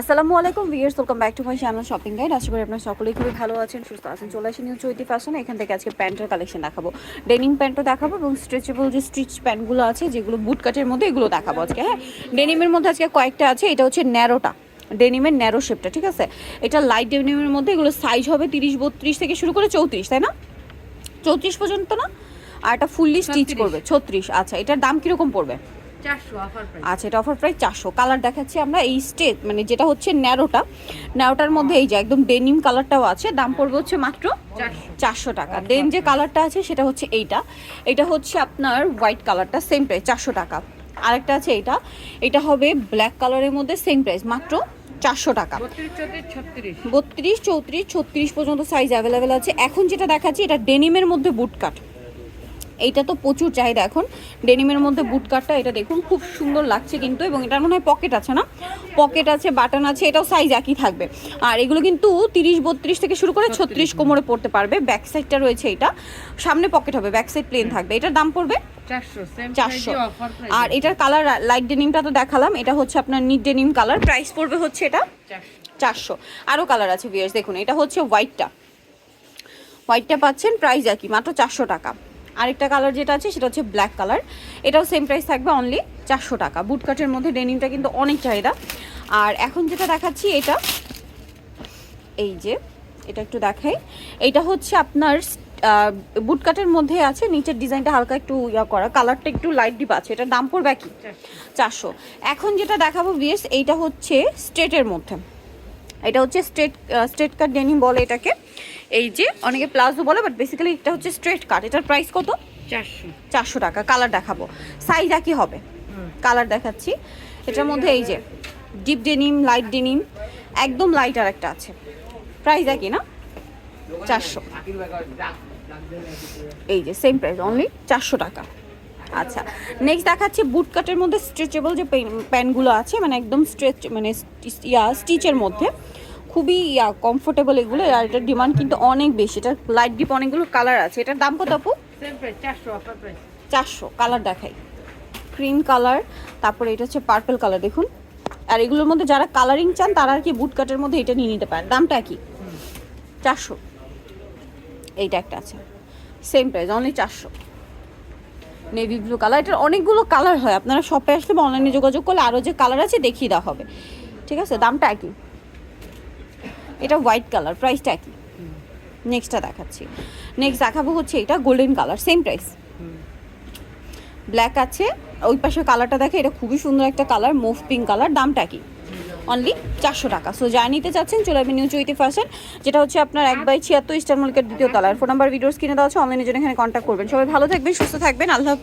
আসসালামু আলাইকুম viewers welcome back to my channel shopping guide আশা করি আপনারা সকলেই খুবই ভালো আছেন সুস্থ আছেন। চলে আসেন নিউ চৈতি ফ্যাশন এখান থেকে আজকে প্যান্টের কালেকশন দেখাবো। ডেনিম প্যান্টও দেখাবো এবং স্ট্রেচেবল যে স্টিচ প্যান্টগুলো আছে যেগুলো বুট কাটের মধ্যে এগুলো দেখাবো আজকে হ্যাঁ? ডেনিমের মধ্যে আজকে কয়েকটা আছে এটা হচ্ছে ন্যারোটা। ডেনিমের ন্যারো শেপটা ঠিক আছে? এটা লাইট ডেনিমের মধ্যে এগুলো সাইজ হবে তিরিশ বত্রিশ থেকে শুরু করে চৌত্রিশ তাই না? চৌত্রিশ পর্যন্ত না? আর এটা ফুললি স্টিচ করবে ছত্রিশ। আচ্ছা এটার দাম কীরকম পড়বে? আচ্ছা এটা অফার প্রাইস চারশো। কালার দেখাচ্ছি আমরা এই স্টেট মানে যেটা হচ্ছে ন্যারোটা। ন্যারোটার মধ্যে এই যে একদম ডেনিম কালারটাও আছে দাম পড়বে হচ্ছে মাত্র চারশো। টাকা। দেন যে কালারটা আছে সেটা হচ্ছে এইটা। এটা হচ্ছে আপনার হোয়াইট কালারটা সেম প্রাইস চারশো টাকা। আরেকটা আছে এটা। এটা হবে ব্ল্যাক কালারের মধ্যে সেম প্রাইস মাত্র চারশো টাকা। বত্রিশ চৌত্রিশ ছত্রিশ। পর্যন্ত সাইজ অ্যাভেলেবেল আছে। এখন যেটা দেখাচ্ছি এটা ডেনিমের মধ্যে বুট কাট এইটা তো প্রচুর চাহিদা এখন। ডেনিমের মধ্যে বুটকাটটা এটা দেখুন খুব সুন্দর লাগছে কিন্তু এবং এটার মনে হয় পকেট আছে না? পকেট আছে বাটন আছে এটাও সাইজ একই থাকবে। আর এগুলো কিন্তু তিরিশ বত্রিশ থেকে শুরু করে ছত্রিশ কোমরে পড়তে পারবে। ব্যাক সাইডটা রয়েছে এটা। সামনে পকেট হবে ব্যাক সাইড প্লেন থাকবে। এটার দাম পড়বে? চারশো আর এটার কালার লাইট ডেনিমটা তো দেখালাম। এটা হচ্ছে আপনার নিট ডেনিম কালার প্রাইস পড়বে হচ্ছে এটা চারশো। চারশো। আরও কালার আছে ভিয়ার্স দেখুন এটা হচ্ছে হোয়াইটটা হোয়াইটটা পাচ্ছেন প্রাইস একই মাত্র চারশো টাকা। আরেকটা কালার যেটা আছে সেটা হচ্ছে ব্ল্যাক কালার এটাও সেম প্রাইস থাকবে অনলি চারশো টাকা। বুটকাটের মধ্যে ডেনিমটা কিন্তু অনেক চাহিদা। আর এখন যেটা দেখাচ্ছি এটা এই যে এটা একটু দেখাই। এটা হচ্ছে আপনার বুটকাটের মধ্যে আছে নিচের ডিজাইনটা হালকা একটু ইয়া করা। কালারটা একটু লাইট ডিপ আছে এটার দাম পড়বে কি চারশো। এখন যেটা দেখাবো বিএস এইটা হচ্ছে স্ট্রেটের মধ্যে। এটা হচ্ছে স্ট্রেট স্ট্রেট কাট ডেনিম বলে এটাকে। এই যে অনেকে প্লাজো বলে বাট বেসিক্যালি এটা হচ্ছে স্ট্রেট কাট। এটার প্রাইস কত? চারশো। চারশো টাকা। কালার দেখাবো। সাইজ একই হবে। কালার দেখাচ্ছি। এটার মধ্যে এই যে ডিপ ডেনিম লাইট ডেনিম একদম লাইট আর একটা আছে। প্রাইস একই না? চারশো। এই যে সেম প্রাইস অনলি চারশো টাকা। আচ্ছা নেক্সট দেখাচ্ছি বুট কাটের মধ্যে স্ট্রেচেবল যে প্যান্টগুলো আছে মানে একদম স্ট্রেচ মানে ইয়া স্টিচের মধ্যে। খুবই ইয়া কমফোর্টেবল এগুলো আর এটার ডিমান্ড কিন্তু অনেক বেশি। এটার লাইট ডিপ অনেকগুলো কালার আছে। এটার দাম কত আপু? চারশো চারশো কালার দেখাই। ক্রিম কালার তারপরে এটা হচ্ছে পার্পল কালার দেখুন। আর এগুলোর মধ্যে যারা কালারিং চান তারা আর কি বুট কাটের মধ্যে এটা নিয়ে নিতে পারেন। দামটা কি চারশো। এইটা একটা আছে। সেম প্রাইস অনলি চারশো। নেভি ব্লু কালার এটার অনেকগুলো কালার হয়। আপনারা শপে আসলে বা অনলাইনে যোগাযোগ করলে আরও যে কালার আছে দেখিয়ে দেওয়া হবে। ঠিক আছে? দামটা একই। এটা হোয়াইট কালার প্রাইসটা একই। নেক্সটটা দেখাচ্ছি। নেক্সট দেখাবো হচ্ছে এটা golden colour same price black আছে, ওই পাশে কালারটা দেখে, এটা খুবই সুন্দর একটা কালার মুভ পিঙ্ক কালার দামটা কি অনলি চারশো টাকা। সো যা নিতে চাচ্ছেন, চলে আসবেন নিউ চৈতি ফ্যাশন যেটা হচ্ছে আপনার এক বাই ছিয়াত্তর ইস্টার মার্কেট দ্বিতীয় তলার ফোন নাম্বার ভিডিওস কিনে দেওয়া আছে অনলাইনের জন্য এখানে কন্ট্যাক্ট করবেন। সবাই ভালো থাকবেন, সুস্থ থাকবেন, আল্লাহ